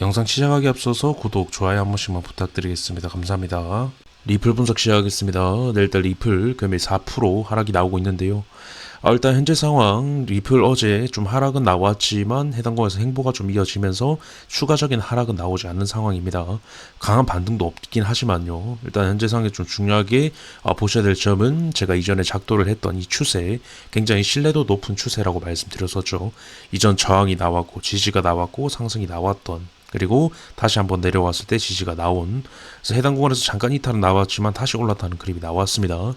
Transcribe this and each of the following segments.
영상 시작하기 앞서서 구독, 좋아요 한 번씩만 부탁드리겠습니다. 감사합니다. 리플 분석 시작하겠습니다. 내일달 리플 금일 4% 하락이 나오고 있는데요. 아, 일단 현재 상황 리플 어제 좀 하락은 나왔지만 해당 거에서 행보가 좀 이어지면서 추가적인 하락은 나오지 않는 상황입니다. 강한 반등도 없긴 하지만요. 일단 현재 상황에 좀 중요하게 아, 보셔야 될 점은 제가 이전에 작도를 했던 이 추세 굉장히 신뢰도 높은 추세라고 말씀드렸었죠. 이전 저항이 나왔고 지지가 나왔고 상승이 나왔던 그리고 다시 한번 내려왔을 때 지지가 나온 해당 구간에서 잠깐 이탈은 나왔지만 다시 올라타는 그림이 나왔습니다.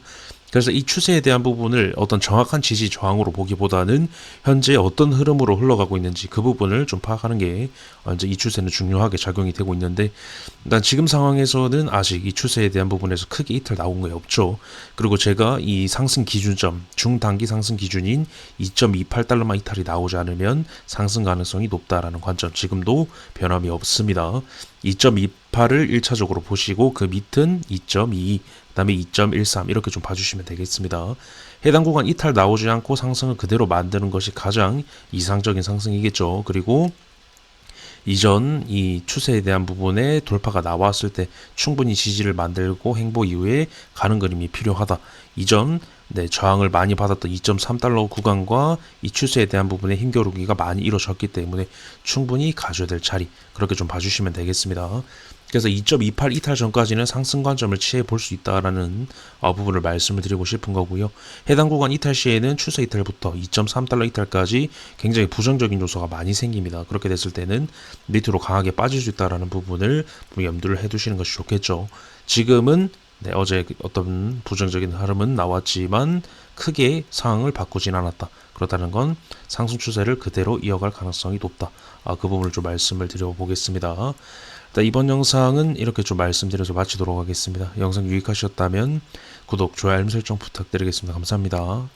그래서 이 추세에 대한 부분을 어떤 정확한 지지 저항으로 보기보다는 현재 어떤 흐름으로 흘러가고 있는지 그 부분을 좀 파악하는 게 이제 이 추세는 중요하게 작용이 되고 있는데 일단 지금 상황에서는 아직 이 추세에 대한 부분에서 크게 이탈 나온 게 없죠. 그리고 제가 이 상승 기준점 중단기 상승 기준인 2.28달러만 이탈이 나오지 않으면 상승 가능성이 높다라는 관점 지금도 변함이 없습니다. 2.28을 1차적으로 보시고 그 밑은 2.2 그 다음에 2.13 이렇게 좀 봐주시면 되겠습니다. 해당 구간 이탈 나오지 않고 상승을 그대로 만드는 것이 가장 이상적인 상승이겠죠. 그리고 이전 이 추세에 대한 부분에 돌파가 나왔을 때 충분히 지지를 만들고 행보 이후에 가는 그림이 필요하다. 이전 네, 저항을 많이 받았던 2.3달러 구간과 이 추세에 대한 부분에 힘겨루기가 많이 이루어졌기 때문에 충분히 가져야 될 자리 그렇게 좀 봐주시면 되겠습니다. 그래서 2.28 이탈 전까지는 상승 관점을 취해 볼 수 있다라는 어, 부분을 말씀을 드리고 싶은 거고요. 해당 구간 이탈 시에는 추세 이탈부터 2.3달러 이탈까지 굉장히 부정적인 요소가 많이 생깁니다. 그렇게 됐을 때는 밑으로 강하게 빠질 수 있다라는 부분을 염두를 해두시는 것이 좋겠죠. 지금은 네, 어제 그 어떤 부정적인 흐름은 나왔지만 크게 상황을 바꾸진 않았다. 그렇다는 건 상승 추세를 그대로 이어갈 가능성이 높다. 아, 그 부분을 좀 말씀을 드려보겠습니다. 일단 이번 영상은 이렇게 좀 말씀드려서 마치도록 하겠습니다. 영상 유익하셨다면 구독, 좋아요, 알림 설정 부탁드리겠습니다. 감사합니다.